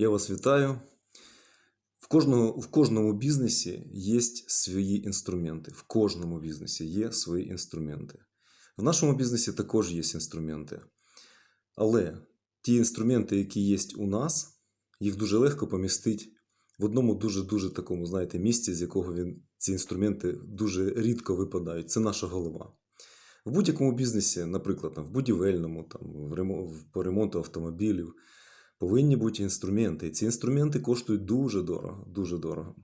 Я вас вітаю. В кожному, в кожному бізнесі є свої інструменти. В кожному бізнесі є свої інструменти. В нашому бізнесі також є інструменти. Але ті інструменти, які є у нас, їх дуже легко помістити в одному дуже-дуже такому, знаєте, місці, з якого він, ці інструменти дуже рідко випадають. Це наша голова. В будь-якому бізнесі, наприклад, там, в будівельному, там, в ремо- по ремонту автомобілів, повинні бути інструменти. Ці інструменти коштують дуже дорого, дуже дорого.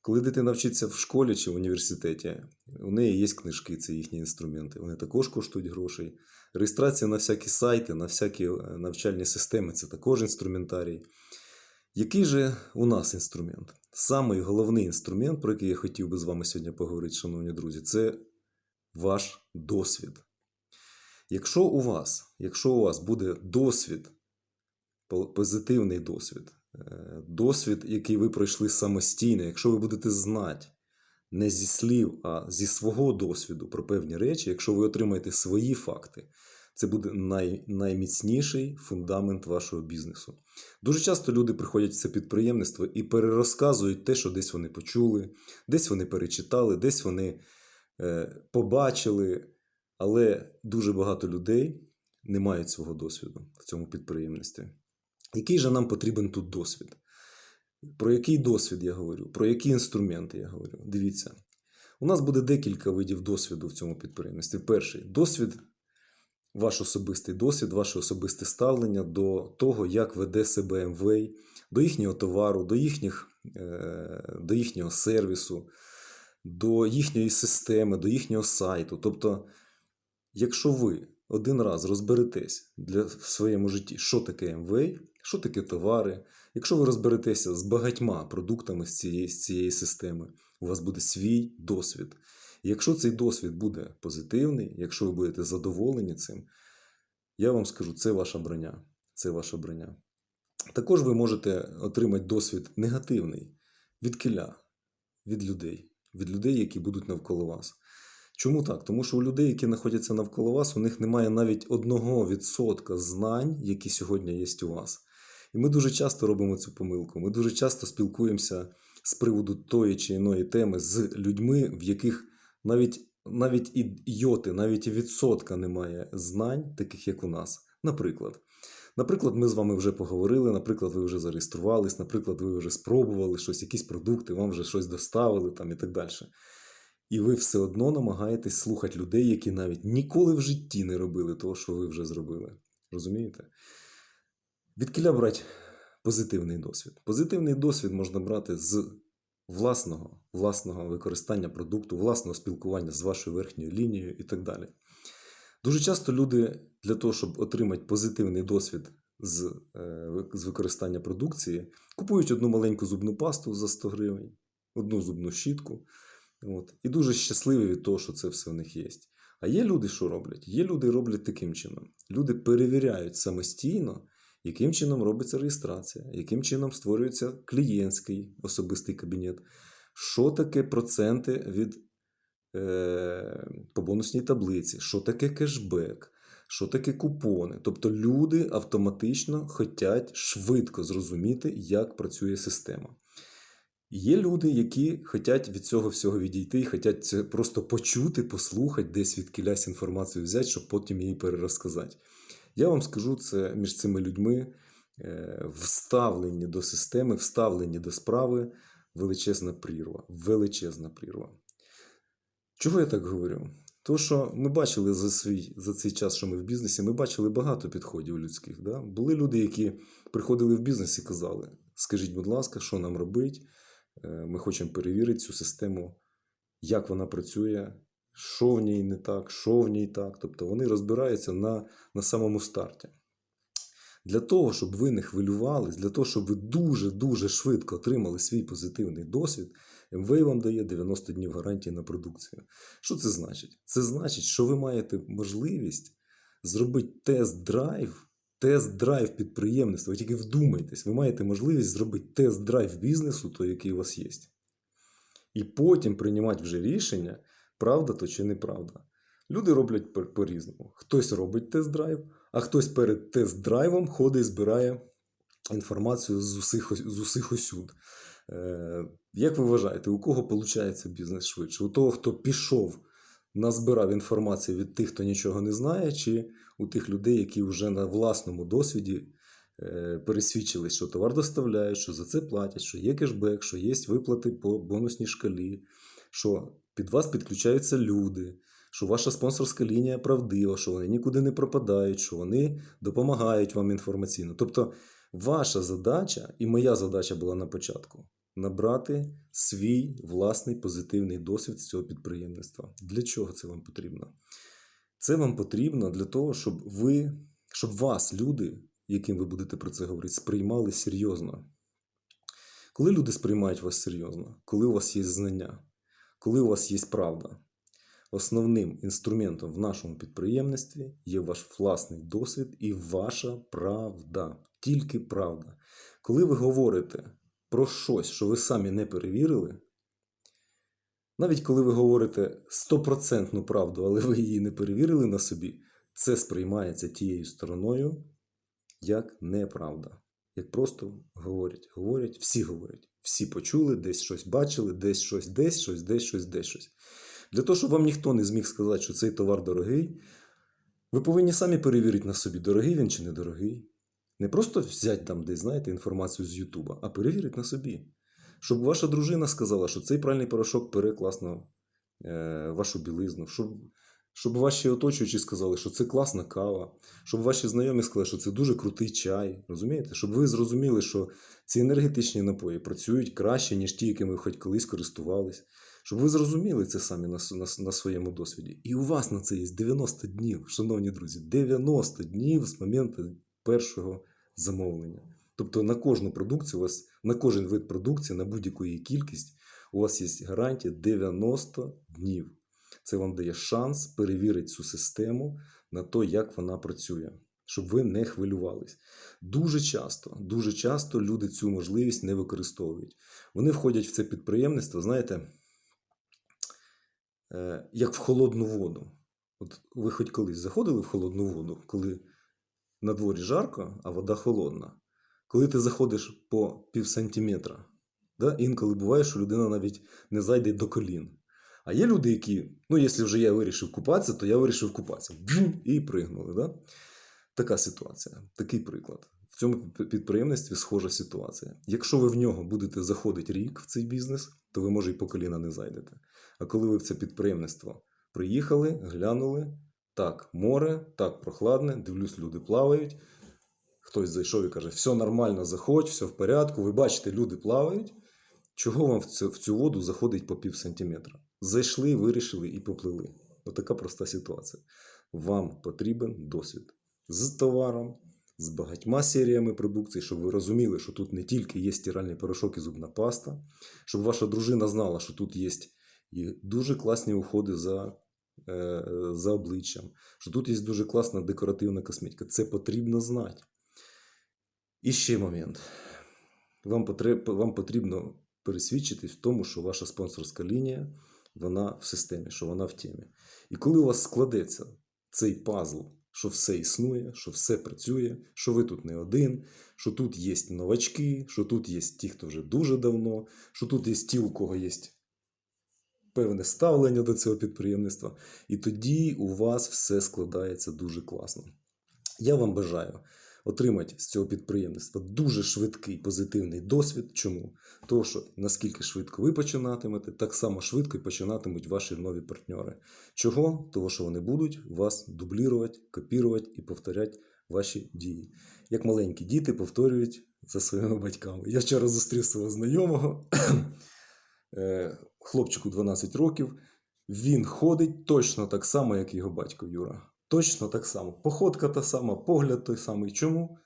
Коли дитина вчиться в школі чи в університеті, у неї є книжки, це їхні інструменти. Вони також коштують грошей. Реєстрація на всякі сайти, на всякі е, навчальні системи це також інструментарій. Який же у нас інструмент? Самий головний інструмент, про який я хотів би з вами сьогодні поговорити, шановні друзі, це ваш досвід. Якщо у вас, якщо у вас буде досвід, позитивний досвід, е, досвід, який ви пройшли самостійно, якщо ви будете знати не зі слів, а зі свого досвіду про певні речі, якщо ви отримаєте свої факти, це буде най, найміцніший фундамент вашого бізнесу. Дуже часто люди приходять в це підприємництво і перерозказують те, що десь вони почули, десь вони перечитали, десь вони е, побачили, але дуже багато людей не мають свого досвіду в цьому підприємництві. Який же нам потрібен тут досвід? Про який досвід я говорю? Про які інструменти я говорю? Дивіться, у нас буде декілька видів досвіду в цьому підприємництві. Перший досвід, ваш особистий досвід, ваше особисте ставлення до того, як веде себе МВ, до їхнього товару, до, їхніх, е, до їхнього сервісу, до їхньої системи, до їхнього сайту. Тобто, якщо ви один раз розберетесь для, в своєму житті, що таке МВ, що таке товари, якщо ви розберетеся з багатьма продуктами з цієї, з цієї системи, у вас буде свій досвід. Якщо цей досвід буде позитивний, якщо ви будете задоволені цим, я вам скажу, це ваша броня. Це ваша броня. Також ви можете отримати досвід негативний від кіля, від людей, від людей, які будуть навколо вас. Чому так? Тому що у людей, які знаходяться навколо вас, у них немає навіть одного відсотка знань, які сьогодні є у вас. І ми дуже часто робимо цю помилку. Ми дуже часто спілкуємося з приводу тої чи іної теми з людьми, в яких навіть, навіть і йоти, навіть і відсотка немає знань, таких як у нас. Наприклад. Наприклад, ми з вами вже поговорили, наприклад, ви вже зареєструвались, наприклад, ви вже спробували щось, якісь продукти, вам вже щось доставили там і так далі. І ви все одно намагаєтесь слухати людей, які навіть ніколи в житті не робили того, що ви вже зробили. Розумієте? Від кіля брати позитивний досвід. Позитивний досвід можна брати з власного, власного використання продукту, власного спілкування з вашою верхньою лінією і так далі. Дуже часто люди для того, щоб отримати позитивний досвід з, е, з використання продукції, купують одну маленьку зубну пасту за 100 гривень, одну зубну щітку. От, і дуже щасливі від того, що це все в них є. А є люди, що роблять? Є люди, роблять таким чином. Люди перевіряють самостійно, яким чином робиться реєстрація, яким чином створюється клієнтський особистий кабінет, що таке проценти від е, по бонусній таблиці, що таке кешбек, що таке купони. Тобто люди автоматично хочуть швидко зрозуміти, як працює система. Є люди, які хочуть від цього всього відійти хочуть це просто почути, послухати, десь від кілясь інформацію взяти, щоб потім її перерозказати. Я вам скажу, це між цими людьми е, вставлені до системи, вставлені до справи величезна прірва. Величезна прірва. Чого я так говорю? Тому що ми бачили за, свій, за цей час, що ми в бізнесі, ми бачили багато підходів людських. Да? Були люди, які приходили в бізнес і казали: скажіть, будь ласка, що нам робити? Е, Ми хочемо перевірити цю систему, як вона працює, що в ній не так, що в ній так. Тобто вони розбираються на, на самому старті. Для того, щоб ви не хвилювались, для того, щоб ви дуже-дуже швидко отримали свій позитивний досвід, МВ вам дає 90 днів гарантії на продукцію. Що це значить? Це значить, що ви маєте можливість зробити тест-драйв, тест-драйв підприємництва. Ви тільки вдумайтесь, ви маєте можливість зробити тест-драйв бізнесу, той, який у вас є. І потім приймати вже рішення, правда то чи неправда. Люди роблять по- по-різному. Хтось робить тест-драйв, а хтось перед тест-драйвом ходить і збирає інформацію з усіх, з усіх усюд. Е, Як ви вважаєте, у кого виходить бізнес швидше? У того, хто пішов, назбирав інформацію від тих, хто нічого не знає, чи у тих людей, які вже на власному досвіді е, пересвідчились, що товар доставляють, що за це платять, що є кешбек, що є виплати по бонусній шкалі, що під вас підключаються люди, що ваша спонсорська лінія правдива, що вони нікуди не пропадають, що вони допомагають вам інформаційно. Тобто, ваша задача, і моя задача була на початку набрати свій власний позитивний досвід з цього підприємництва. Для чого це вам потрібно? Це вам потрібно для того, щоб ви, щоб вас, люди, яким ви будете про це говорити, сприймали серйозно. Коли люди сприймають вас серйозно, коли у вас є знання, коли у вас є правда, основним інструментом в нашому підприємництві є ваш власний досвід і ваша правда. Тільки правда. Коли ви говорите про щось, що ви самі не перевірили, навіть коли ви говорите стопроцентну правду, але ви її не перевірили на собі, це сприймається тією стороною як неправда. Як просто говорять, говорять, всі говорять. Всі почули, десь щось бачили, десь щось, десь щось, десь щось, десь щось. Для того, щоб вам ніхто не зміг сказати, що цей товар дорогий, ви повинні самі перевірити на собі, дорогий він чи недорогий. Не просто взяти там десь, знаєте, інформацію з Ютуба, а перевірити на собі. Щоб ваша дружина сказала, що цей пральний порошок пере класно е, вашу білизну, щоб, щоб ваші оточуючі сказали, що це класна кава, щоб ваші знайомі сказали, що це дуже крутий чай. Розумієте? Щоб ви зрозуміли, що ці енергетичні напої працюють краще, ніж ті, якими ви хоч колись користувались. Щоб ви зрозуміли це самі на, на, на своєму досвіді. І у вас на це є 90 днів, шановні друзі, 90 днів з моменту першого замовлення. Тобто на кожну продукцію у вас, на кожен вид продукції, на будь-яку її кількість, у вас є гарантія 90 днів. Це вам дає шанс перевірити цю систему на те, як вона працює, щоб ви не хвилювались. Дуже часто, дуже часто люди цю можливість не використовують. Вони входять в це підприємництво, знаєте, е, як в холодну воду. От ви хоч колись заходили в холодну воду, коли на дворі жарко, а вода холодна. Коли ти заходиш по пів сантиметра, да, інколи буває, що людина навіть не зайде до колін. А є люди, які, ну, якщо вже я вирішив купатися, то я вирішив купатися. Бжум, і пригнули. Да? Така ситуація, такий приклад. В цьому пі- підприємництві схожа ситуація. Якщо ви в нього будете заходити рік в цей бізнес, то ви, може, і по коліна не зайдете. А коли ви в це підприємництво приїхали, глянули, так, море, так, прохладне, дивлюсь, люди плавають. Хтось зайшов і каже, все нормально, заходь, все в порядку. Ви бачите, люди плавають. Чого вам в цю, в цю воду заходить по пів сантиметра? Зайшли, вирішили і поплили. Отака проста ситуація. Вам потрібен досвід з товаром, з багатьма серіями продукції, щоб ви розуміли, що тут не тільки є стиральний порошок і зубна паста, щоб ваша дружина знала, що тут є і дуже класні уходи за, е, за обличчям, що тут є дуже класна декоративна косметика. Це потрібно знати. І ще момент. Вам, вам потрібно пересвідчитись в тому, що ваша спонсорська лінія вона в системі, що вона в темі. І коли у вас складеться цей пазл, що все існує, що все працює, що ви тут не один, що тут є новачки, що тут є ті, хто вже дуже давно, що тут є ті, у кого є певне ставлення до цього підприємництва, і тоді у вас все складається дуже класно. Я вам бажаю отримати з цього підприємництва дуже швидкий позитивний досвід. Чому? Тому що наскільки швидко ви починатимете, так само швидко і починатимуть ваші нові партнери. Чого? Того, що вони будуть вас дублірувати, копірувати і повторяти ваші дії. Як маленькі діти повторюють за своїми батьками. Я вчора зустрів свого знайомого, е, хлопчику 12 років. Він ходить точно так само, як його батько Юра. Точно так само. Походка та сама, погляд той самий. Чому?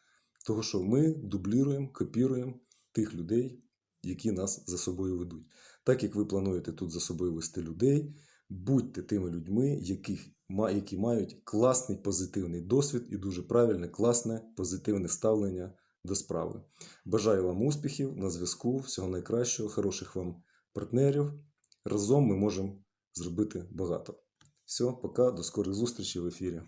Того, що ми дубліруємо, копіруємо тих людей, які нас за собою ведуть. Так як ви плануєте тут за собою вести людей, будьте тими людьми, яких, які мають класний позитивний досвід і дуже правильне, класне позитивне ставлення до справи. Бажаю вам успіхів на зв'язку, всього найкращого, хороших вам партнерів. Разом ми можемо зробити багато. Все, пока, до скорих зустрічей в ефірі.